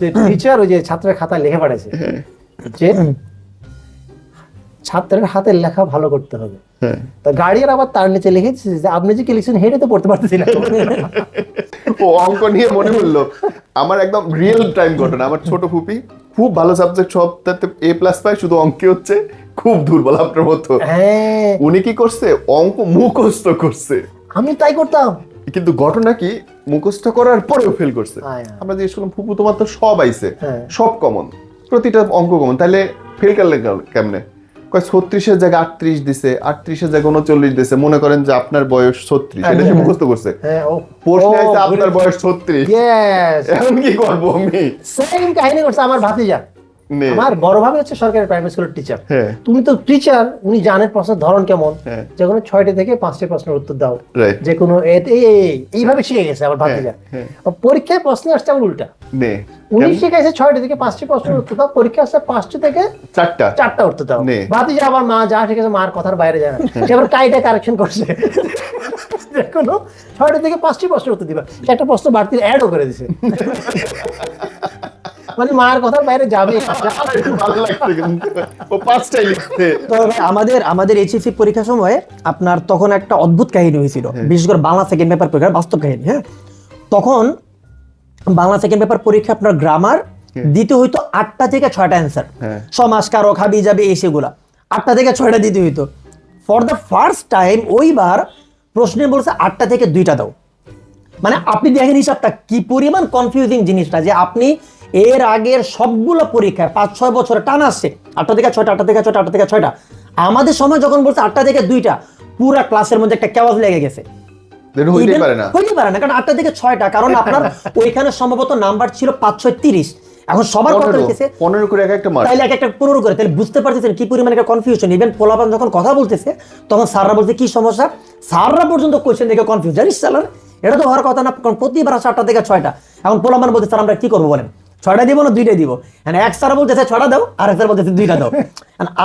যে টিচার ওই যে ছাত্রের খাতায় লিখে পাঠাইছে যে ছাত্রের হাতের লেখা ভালো করতে হবে। হ্যাঁ তা গার্ডিয়ান আবার তার নিচে লিখে দিচ্ছে যে আপনি যে কি লিখছেন হেঁটে তো পড়তে পারতেছি না। ও অঙ্ক নিয়ে মনে পড়ল আমার একদম রিয়েল টাইম ঘটনা। আমার ছোট ফুপি খুব ভালো সাবজেক্ট সবটাতে এ প্লাস পায় শুধু অঙ্কে হচ্ছে খুব দুর্বল আপনার মতো। হ্যাঁ। উনি কি করছে? অঙ্ক মুখস্থ করছে। আমি তাই করতাম। কিন্তু ঘটনা কি মুখস্থ করার পরেও ফেল করছে। আমরা জিজ্ঞেস করলাম ফুপু তোমার তো সব আইছে হ্যাঁ। সব কমন প্রতিটা অঙ্ক কমন তাহলে ফেল করলে কেমনে কয় ছত্রিশের জায়গায় আটত্রিশ দিছে আটত্রিশের জায়গায় উনচল্লিশ দিছে। মনে করেন যে আপনার বয়স ছত্রিশ এটা সে মুখস্থ করছে? হ্যাঁ প্রশ্ন আছে আপনার বয়স ছত্রিশ। এখন কি করব আমি? সেম কাহিনী করছে আমার ভাতিজা। আমার বড় ভাবে হচ্ছে সরকারি প্রাইমারি স্কুলের টিচার হ্যাঁ। তুমি তো টিচার উনি জানেন প্রশ্নের ধরন কেমন? হ্যাঁ। যে কোনো ছয়টি থেকে পাঁচটি প্রশ্নের উত্তর দাও। যে কোনো এইভাবে শিখে গেছে আমার ভাতিজা। হ্যাঁ। পরীক্ষায় প্রশ্ন আসছে আমার উল্টা। উনি? শিখাইছে ছয়টি থেকে পাঁচটি প্রশ্নের উত্তর দাও পরীক্ষা আসছে পাঁচটি থেকে চারটা। চারটা উত্তর দাও। ভাতিজা আবার মা যা শিখেছে মার কথার বাইরে যায় না। সে আবার কাইটা কারেকশন করছে। যে কোনো ছয়টি থেকে পাঁচটি প্রশ্নের উত্তর দিবা। একটা প্রশ্ন বাড়তি অ্যাডও করে দিছে। মানে মার কথার বাইরে যাবে। ও পাঁচটাই আমাদের আমাদের এইচএসসি পরীক্ষার সময় আপনার তখন একটা অদ্ভুত কাহিনী হয়েছিল। হ্যাঁ। বিশেষ করে বাংলা সেকেন্ড পেপার পরীক্ষার বাস্তব কাহিনী হ্যাঁ? তখন বাংলা সেকেন্ড পেপার পরীক্ষা আপনার গ্রামার দিতে হইতো আটটা থেকে ছয়টা অ্যান্সার হ্যাঁ। সমাজ কারক হাবি যাবে এই সেগুলা। আটটা থেকে ছয়টা দিতে হইতো। ফর দ্য ফার্স্ট টাইম ওইবার প্রশ্নে বলছে আটটা থেকে দুইটা দাও। মানে আপনি দেখেন হিসাবটা কি পরিমাণ কনফিউজিং জিনিসটা যে আপনি এর আগের সবগুলো পরীক্ষায় পাঁচ ছয় বছরে টান আসছে আটটা থেকে ছয়টা আটটা থেকে ছয়টা আটটা থেকে ছয়টা। আমাদের সময় যখন বলছে আটটা থেকে দুইটা পুরা ক্লাসের মধ্যে একটা কেওয়াজ লেগে গেছে। হইতে পারে না। কারণ আটটা থেকে ছয়টা কারণ আপনার ওইখানে সম্ভবত নাম্বার ছিল পাঁচ ছয় তিরিশ। এখন সবার কথা পনেরো হইতেছে পনেরো করে এক একটা মার্ক তাইলে এক একটা পনেরো করে তাহলে বুঝতে পারতেছেন কি পরিমাণ একটা কনফিউশন ইভেন পোলাপান যখন কথা বলতেছে তখন স্যাররা বলছে কি সমস্যা? স্যাররা পর্যন্ত কোয়েশ্চেন দেখে কনফিউজ জানিস স্যার এটা তো হওয়ার কথা না কারণ প্রতিবার আসে আটটা থেকে ছয়টা। এখন পোলাপান বলতে স্যার আমরা কি করব বলেন? ছয়টা দিব না দুইটাই দিব। মানে এক স্যার বলতেছে ছটা দাও আর এক স্যার বলতেছে দুইটা দাও।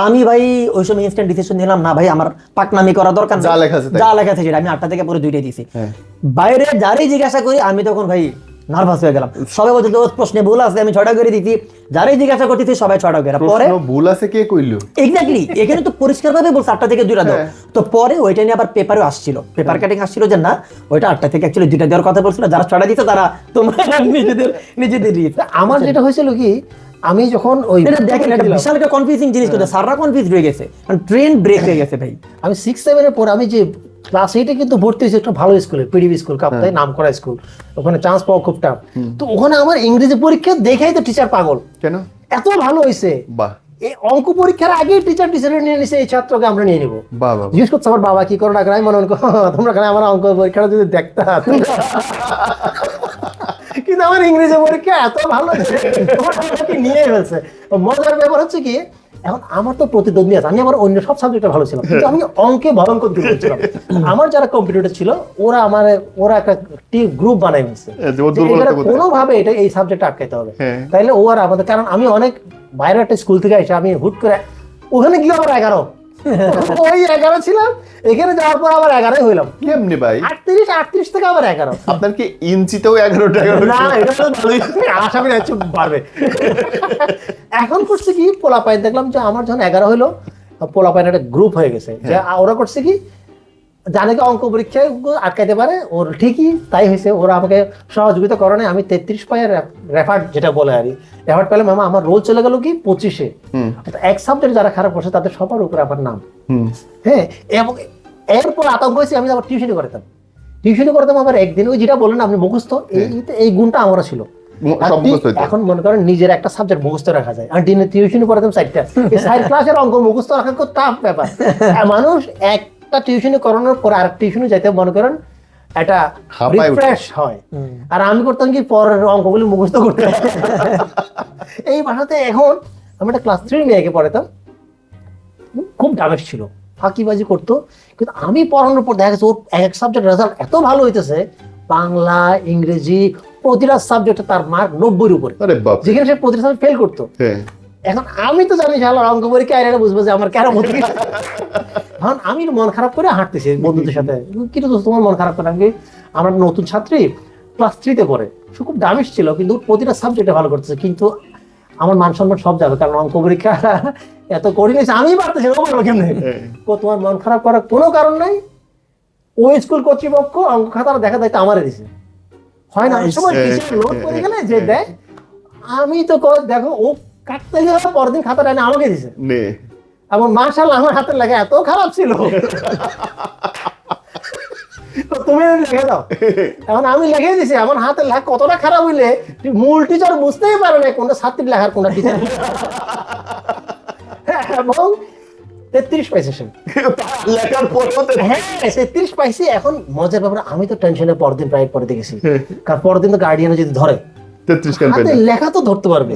আমি ভাই ওই সময় ইনস্ট্যান্ট ডিসিশন নিলাম না ভাই আমার পাকনামি করা দরকার যা লেখা আছে যা লেখা আছে সেটা আমি আটটা থেকে পরে দুইটাই দিছি। হ্যাঁ। বাইরে যারই জিজ্ঞাসা করি আমি তখন ভাই নার্ভাস হয়ে গেলাম। সবাই বলছে তো প্রশ্নে ভুল আছে আমি ছয়টা করে দিছি। যারাই জিজ্ঞাসা করতেছি সবাই ছয়টা করে। পরে প্রশ্ন ভুল আছে কে কইলো? এক্স্যাক্টলি এখানে তো পরিষ্কার ভাবে বলছে আটটা থেকে দুইটা দাও। হ্যাঁ। তো পরে ওইটা নিয়ে আবার পেপারে আসছিল। পেপার কাটিং আসছিল যে না ওইটা আটটা থেকে অ্যাকচুয়ালি দুইটা দেওয়ার কথা বলছিল। যারা ছড়া দিতে তারা তোমরা নিজেদের নিজেদের দিয়েছে আমার যেটা হয়েছিল কি আমি যখন ওই দেখেন এটা বিশাল একটা কনফিউজিং জিনিস কিন্তু সাররা কনফিউজ হয়ে গেছে। কারণ ট্রেন ব্রেক হয়ে গেছে ভাই। আমি সিক্স সেভেনের পর আমি যে ক্লাস এইটে কিন্তু ভর্তি হয়েছি একটা ভালো স্কুলে পিডিবি স্কুল কাপ্তাই নাম করা স্কুল ওখানে চান্স পাওয়া খুব টাফ তো ওখানে আমার ইংরেজি পরীক্ষা দেখাই তো টিচার পাগল। কেন? এত ভালো হয়েছে। বাহ। এই অঙ্ক পরীক্ষার আগেই টিচার টিচারে নিয়ে নিছে এই ছাত্রকে আমরা নিয়ে নিবো। জিজ্ঞেস করছে আমার বাবা কি করো না আমি মনে "হ্যাঁ, তোমরা কেন আমার অঙ্ক পরীক্ষাটা যদি দেখতা। কিন্তু আমার ইংরেজি পরীক্ষা এত ভালো নিয়ে ফেলছে। মজার ব্যাপার হচ্ছে কি এখন আমার তো প্রতিদ্বন্দ্বী আছে আমি আমার অন্য সব সাবজেক্টে ভালো ছিলাম কিন্তু আমি অঙ্কে ভয়ঙ্কর দূর ছিলাম আমার যারা কম্পিটিটর ছিল ওরা আমার ওরা একটা গ্রুপ বানাই ফেলছে? কোনোভাবে এটা এই সাবজেক্টটা আটকাইতে হবে হ্যাঁ। তাইলে ও আর আমাদের কারণ আমি অনেক বাইরে একটা স্কুল থেকে এসে আমি হুট করে ওখানে গিয়ে আমার এগারো ওই এগারো ছিলাম এখানে যাওয়ার পর আবার এগারোই হইলাম। কেমনি ভাই? আটত্রিশ আটত্রিশ থেকে আবার এগারো। আপনার কি ইঞ্চিতেও এগারোটা এগারো না এটা তো আশা করি একটু বাড়বে। এখন করছে কি পোলাপাইন দেখলাম যে আমার যখন এগারো হইল পোলাপাইন একটা গ্রুপ হয়ে গেছে। যে ওরা করছে কি জানে কি অঙ্ক পরীক্ষায় আটকাইতে পারে? ওর ঠিকই তাই হয়েছে ওরা আমাকে সহযোগিতা করে আমি তেত্রিশ পায়ের রেফার্ট যেটা বলে আর রেফার্ট পেলে মামা আমার রোল চলে গেল কি? পঁচিশে। এক সাবজেক্ট যারা খারাপ করছে তাদের সবার উপরে আমার নাম। হ্যাঁ এবং এরপর আতঙ্ক হয়েছে আমি আবার টিউশনি করতাম। টিউশনি করতাম আবার একদিন। ওই যেটা বললেন আপনি মুখস্থ এই এই গুণটা আমারও ছিল। এখন মনে করেন নিজের একটা সাবজেক্ট মুখস্থ রাখা যায়। আর দিনে টিউশনি সাইডটা এই সাইড ক্লাসের অঙ্ক মুখস্থ রাখা খুব টাফ ব্যাপার। মানুষ মানুষ একটা টিউশনি করানোর পর আর টিউশনি যাইতে মনে করেন উঠে। রিফ্রেশ হয়। আর আমি করতাম কি পরের অঙ্কগুলি মুখস্থ করতে। এই ভাষাতে এখন আমি একটা ক্লাস থ্রি মেয়েকে পড়াতাম খুব ডামেজ ছিল ফাঁকিবাজি করতো। কিন্তু আমি পড়ানোর পর দেখা গেছে ওর এক সাবজেক্ট রেজাল্ট এত ভালো হইতেছে বাংলা ইংরেজি প্রতিটা সাবজেক্টে তার মার্ক নব্বইয়ের উপরে। যেখানে সে প্রতিটা সাবজেক্ট ফেল করতো। হ্যাঁ। এখন আমি তো জানি শালা অঙ্ক পরীক্ষা আইলে বুঝব যে আমার কেন হচ্ছে এখন আমি মন খারাপ করে হাঁটতেছি বন্ধুদের সাথে। কিন্তু তোমার মন খারাপ করে আমি আমার নতুন ছাত্রী ক্লাস থ্রিতে পড়ে। সে খুব দামিস ছিল কিন্তু প্রতিটা সাবজেক্টে ভালো করতেছে। কিন্তু আমার মান সম্মান সব যাবে কারণ অঙ্ক পরীক্ষা এত করিনি আমি পারতেছি না ও পারবে কেমনে? তোমার মন খারাপ করার কোনো কারণ নাই। ওই স্কুল কর্তৃপক্ষ অঙ্ক খাতার দেখা দায়িত্ব আমারে দিছে। হয় না? সময় হ্যাঁ, লোড করে হ্যাঁ, গেলে যে হ্যাঁ। দেয় আমি তো দেখো ও পরদিন খাতাটা এনে আমাকে দিছে। নে। মার্শাল আমার হাতের লেখা এত খারাপ ছিল। তো তুমি লিখে দাও। এখন আমি লিখে দিছি আমার হাতের লেখা কতটা খারাপ হইলে মূল টিচার বুঝতেই পারে না কোনটা ছাত্রীর লেখার কোনটা টিচার এবং তেত্রিশ পাইছে সে। লেখার পর হ্যাঁ তেত্রিশ পাইছি এখন মজার ব্যাপার আমি তো টেনশনে পরদিন প্রায় পরে দেখেছি কারণ পরদিন তো গার্ডিয়ানে যদি ধরে তেত্রিশ ক্যাম্পেইন লেখা তো ধরতে পারবে।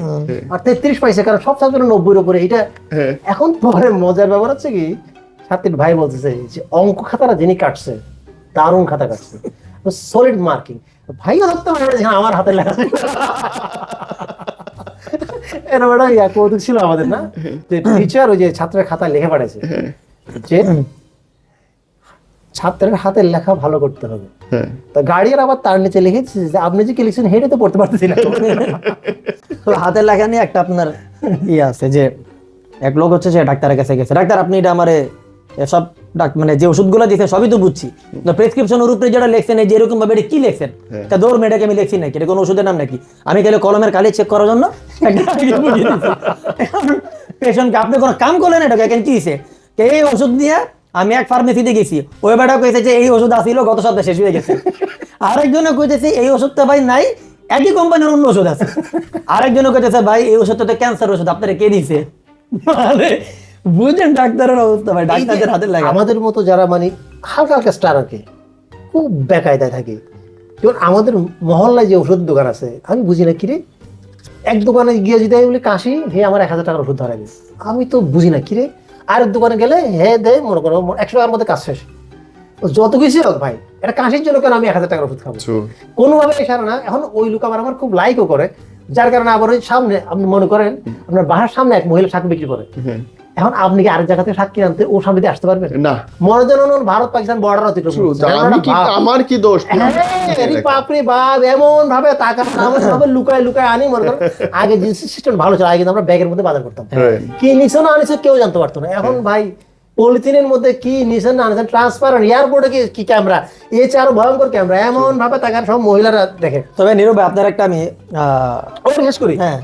আর তেত্রিশ পাইছে কারণ সব সাবজেক্ট নব্বইয়ের উপরে এটা হ্যাঁ। এখন পরে মজার ব্যাপার হচ্ছে কি ছাত্রীর ভাই বলতেছে যে অঙ্ক খাতাটা যিনি কাটছে দারুণ খাতা কাটছে। সলিড মার্কিং ভাইও ধরতে পারে না যে হ্যাঁ, আমার হাতে লেখা এরকম একটা ইয়া কৌতুক ছিল আমাদের না? যে টিচার ওই যে ছাত্রের খাতায় লিখে পাঠাইছে। যে ছাত্রের হাতের লেখা ভালো করতে হবে। হ্যাঁ। তা আবার তার নিচে লিখেছে যে আপনি যে কি লিখছেন হেঁটে তো পড়তে পারতেছি না। তো হাতের লেখা নিয়ে একটা আপনার ইয়ে আছে যে এক লোক হচ্ছে সে ডাক্তারের কাছে গেছে। ডাক্তার আপনি এটা আমারে সব মানে যে ওষুধগুলো দিয়েছেন সবই তো বুঝছি। প্রেসক্রিপশনের উপরে যেটা লিখছেন এই যে এরকম ভাবে এটা কি লিখছেন তা দৌড় মেয়েটাকে আমি লিখছি নাকি? এটা কোনো ওষুধের নাম নাকি? আমি গেলে কলমের কালি চেক করার জন্য পেশেন্টকে আপনি কোনো কাম করলেন এটা কেন কি এই ওষুধ দিয়ে আমি এক ফার্মেসিতে গেছি। ওই বেটা কইছে যে এই ওষুধ আসিল গত সপ্তাহে শেষ হয়ে গেছে। আরেকজনে কইতেছে এই ওষুধটা ভাই নাই একই কোম্পানির অন্য ওষুধ আছে। আরেকজনে কইতেছে ভাই এই ওষুধটা তো ক্যান্সার ওষুধ আপনারা কে দিছে? বুঝেন ডাক্তারের অবস্থা ভাই ডাক্তারদের হাতে লাগে। আমাদের মতো যারা মানে হালকা হালকা স্টার আর কি খুব বেকায়দায় থাকে। যেমন আমাদের মহল্লায় যে ওষুধ দোকান আছে আমি বুঝি না কিরে এক দোকানে গিয়ে যদি আমি বলি কাশি হে আমার এক হাজার টাকার ওষুধ ধরা গেছে আমি তো বুঝি না কিরে আরেক দোকানে গেলে হে দে মনে করো একশো টাকার মধ্যে কাজ শেষ। যত কিছু হোক ভাই এটা কাশির জন্য কেন আমি এক হাজার টাকার ওষুধ খাব? কোনোভাবে ইশারা না এখন ওই লোক আমার আমার খুব লাইকও করে যার কারণে আবার ওই সামনে আপনি মনে করেন আপনার বাসার সামনে এক মহিলা শাক বিক্রি করে। এখন আপনি কি আরেক জায়গা থেকে কিনে আনতে ও সামনে আসতে পারবেন? না। মনে যেন ভারত পাকিস্তান বর্ডার অতিক্রম বাপ। আমার কি দোষ? হ্যাঁ, বাপরে বাপ এমন ভাবে টাকা ভাবে লুকায় লুকায় আনি মনে করেন আগে যে সিস্টেম ভালো ছিল আগে আমরা ব্যাগের মধ্যে বাজার করতাম। কি নিছো না আনিছো কেউ জানতে পারতো না। এখন ভাই পলিথিনের মধ্যে কি নিছেন না আনিছেন ট্রান্সপারেন্ট এয়ারপোর্টে কি কি ক্যামেরা এ চেয়ে আরও ভয়ঙ্কর ক্যামেরা এমন ভাবে টাকার সব মহিলারা দেখে। তবে নীরব আপনার একটা আমি আহ, শেষ করি। হ্যাঁ।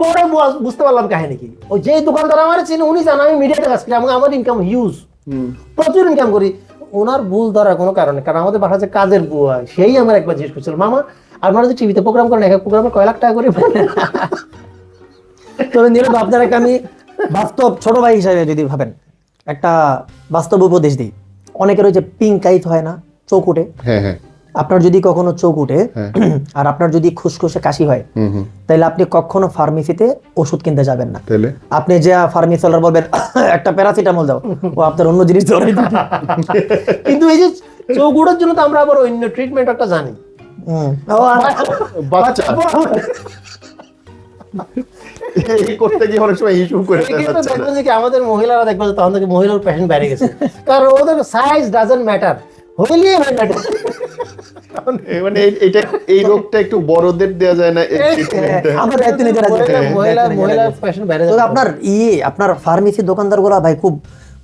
পরে বুঝতে পারলাম কাহিনী কি। ওই যে দোকানদার আমার চিনি উনি জান আমি মিডিয়াতে কাজ করি আমাকে আমার ইনকাম হিউজ প্রচুর ইনকাম করি। ওনার ভুল ধরার কোনো কারণে কারণ আমাদের বাসা যে কাজের বুয়া সেই আমার একবার জিজ্ঞেস করছিল মামা আপনারা যে টিভিতে প্রোগ্রাম করেন এক প্রোগ্রামে কয় লাখ টাকা করে তবে নীরব আপনার একটা আমি বাস্তব ছোট ভাই হিসাবে যদি ভাবেন একটা বাস্তব উপদেশ দিই। অনেকের ওই যে পিঙ্ক আইত হয় না চোখ উঠে। হ্যাঁ হ্যাঁ। আপনার যদি কখনো চোখ উঠে হ্যাঁ। আর আপনার যদি খুসখুসে কাশি হয় তাহলে আপনি কখনো ফার্মেসিতে ওষুধ কিনতে যাবেন না। আপনি যে ফার্মেসিওয়ালার বলবেন একটা প্যারাসিটামল দাও ও আপনার অন্য জিনিস দিবে। কিন্তু এই যে চোখ উঠার জন্য তো আমরা আবার অন্য ট্রিটমেন্ট একটা জানি। করতে গিয়ে অনেক সময় ইস্যু করে। দেখবেন যে আমাদের মহিলারা দেখবেন তখন থেকে মহিলার পেশেন্ট বেড়ে গেছে। কারণ ওদের সাইজ ডাজেন্ট ম্যাটার হইলে ম্যাটার মানে এই- এই রোগটা একটু বড়দের দেওয়া যায় না আমরা দায়িত্ব নিতে রাজি মহিলা মহিলা রাজি আছি। পেশেন্ট বেড়ে তবে যাবে। আপনার ইয়ে আপনার ফার্মেসি দোকানদারগুলা ভাই খুব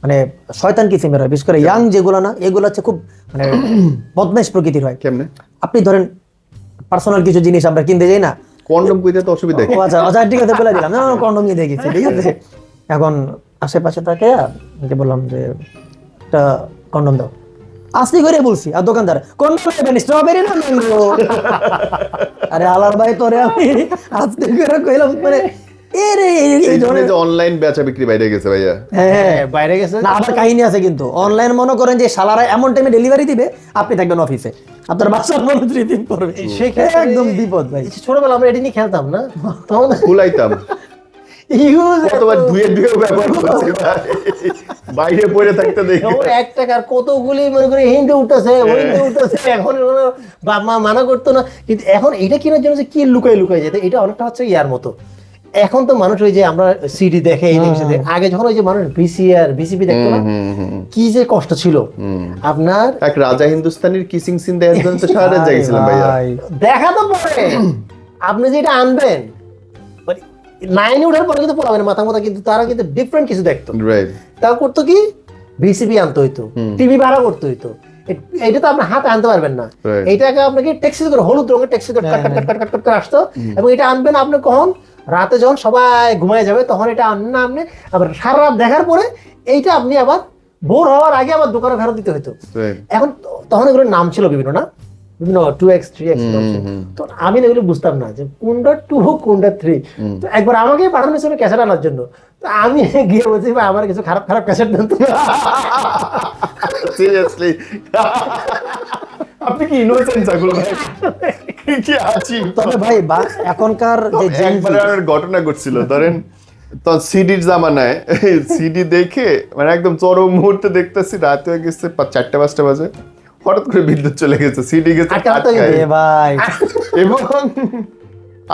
মানে শয়তান কিসিমের হয়? বিশেষ করে ইয়াং যেগুলো না এগুলো হচ্ছে খুব মানে বদমাইশ প্রকৃতির হয়। কেমনে? আপনি ধরেন পার্সোনাল কিছু জিনিস আমরা কিনতে যাই না? কন্ডম কইতে তো অসুবিধা কি? আচ্ছা আচ্ছা ঠিক আছে বলে দিলাম। না কন্ডম নিয়ে দেখেছি ঠিক আছে। এখন আশেপাশে তাকে আমি বললাম যে একটা কন্ডম দাও। আসলি করে বলছি আর দোকানদার কোন নেবেন স্ট্রবেরি না ম্যাঙ্গো আরে আলার ভাই তোরে আমি আজকে করে কইলাম মানে এ এই এই ধরনের যে অনলাইন বেচা বিক্রি বাইরে গেছে ভাইয়া। হ্যাঁ হ্যাঁ, বাইরে গেছে? না আবার কাহিনী আছে কিন্তু। অনলাইন মনে করেন যে শালারা এমন টাইমে ডেলিভারি দিবে আপনি থাকবেন অফিসে আপনার বাচ্চার মনে রিপিট করবে সেক্ষেত্রে- একদম বিপদ ভাই। ছোটবেলা আমরা এটি নিয়ে খেলতাম না? তখন ফুলাইতাম ইউজ কতবার ধুয়ে ধুয়ে ব্যবহার করছি ভাই। বাইরে পড়ে থাকতে দেখি। এক টাকার কতগুলি মনে করে হিন্দে উঠতেছে ওইতে উঠতেছে এখন বাপ মা মানা করতো না। কিন্তু এখন এটা কেনার জন্য যে কি লুকাই লুকাই যেত এটা অনেকটা হচ্ছে ইয়ার মতো। এখন তো মানুষ ওই যে আমরা সিডি দেখে এই দেখে, সে দেখে। আগে যখন ওই যে মানুষ ভিসিআর ভিসিপি দেখতো না কি যে কষ্ট ছিল। আপনার এক রাজা হিন্দুস্তানির কিসিং সিন দেখার জন্য তো রাত জাগিয়েছিলাম ভাইয়া। ভাই। দেখা তো পরে আপনি যেটা আনবেন নাইনে ওঠার পরে কিন্তু পড়াবেন মাথা মাথা কিন্তু তারা কিন্তু ডিফারেন্ট কিছু দেখতো। তা করতো কি? ভিসিপি আনতে হইতো টিভি ভাড়া করতে হইতো। এটা তো আপনি হাতে আনতে পারবেন না। আপনাকে ট্যাক্সি করে হলুদ রঙের ট্যাক্সি করে কাট কাট কাট কাট কাট করে আসতো। এবং এটা আনবেন আপনি কখন? রাতে যখন সবাই ঘুমায় যাবে তখন এটা আনবেন না আপনি। আবার সারা রাত দেখার পরে এইটা আপনি আবার ভোর হওয়ার আগে আবার দোকানে ফেরত দিতে হইতো। এখন তখন এগুলোর নাম ছিল বিভিন্ন না? বিভিন্ন টু এক্স থ্রি এক্স তো আমি না এগুলো বুঝতাম না যে কোনটা টু কোনটা থ্রি তো একবার আমাকে পাঠানো ছিল ক্যাসেট আনার জন্য। তো আমি গিয়ে বলছি ভাই আমার কিছু খারাপ খারাপ ক্যাসেট দেন সিরিয়াসলি আপনি কি ইনোসেন্ট সাকুল ভাই? কি আছি? তবে ভাই বা- এখনকার যে একবার ঘটনা ঘটছিল ধরেন তো সিডির জামানায় সিডি দেখে মানে একদম চরম মুহূর্তে দেখতেছি রাত হয়ে গেছে চারটা পাঁচটা বাজে। হঠাৎ করে বিদ্যুৎ চলে গেছে সিডি গেছে ভাই। এবং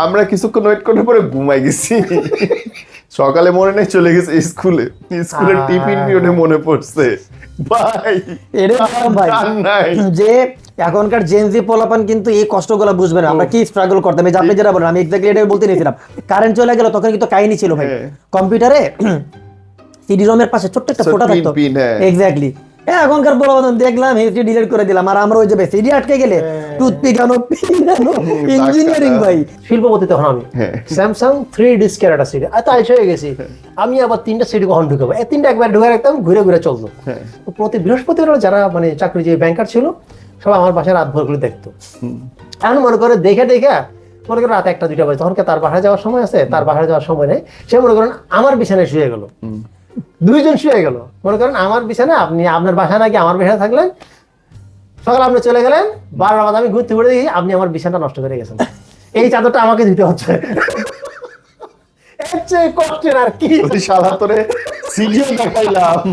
আমরা কিছুক্ষণ ওয়েট করার পরে ঘুমাই গেছি। সকালে মনে নেই চলে গেছে স্কুলে স্কুলের টিফিন পিরিয়ডে মনে পড়ছে। ভাই এরে ভাই যে এখনকার জেনজি পোলাপান কিন্তু এই কষ্টগুলো বুঝবে না। আমরা কি স্ট্রাগল করতাম? এই যে আপনি যেটা বলেন আমি এক্স্যাক্টলি এটা বলতে নিয়েছিলাম। কারেন্ট চলে গেল তখন কিন্তু কাহিনী ছিল ভাই। কম্পিউটারে সিডি রমের পাশে ছোট্ট একটা ফোটা থাকতো। এক্স্যাক্টলি এখনকার পোলাপান দেখলাম হিস্ট্রি ডিলিট করে দিলাম। আর আমরা ওই যে সিডি আটকে গেলে টুথপিক আনো ইঞ্জিনিয়ারিং ভাই। শিল্পপতি তখন আমি। হ্যাঁ। স্যামসাং থ্রি ডিস্কের একটা সিডি হয়ে গেছি। আমি আবার তিনটা সিডি কখন ঢুকাবো? এই তিনটা একবার ঢুকে রাখতাম ঘুরে ঘুরে চলতো। প্রতি বৃহস্পতিবার যারা মানে চাকরি যে ব্যাংকার ছিল সবাই আমার বাসায় রাত ভর করে দেখতো এখন মনে করে দেখে দেখে মনে করেন রাত একটা দুইটা বাজে। তখন তার বাসায় যাওয়ার সময় আছে? তার বাসায় যাওয়ার সময় নেই। সে মনে করেন আমার বিছানায় শুয়ে গেল। দুইজন শুয়ে গেল। মনে করেন আমার বিছানা আপনি আপনার বাসা নাকি আমার বিছানা থাকলেন। সকালে আপনি চলে গেলেন, বারোটা বাজে আমি ঘুরতে ঘুরে দেখি আপনি আমার বিছানাটা নষ্ট করে গেছেন। এই চাদরটা আমাকে দিতে হচ্ছে। চেয়ে কষ্টের আর কি। শালা তোরে সিডিও দেখাইলাম।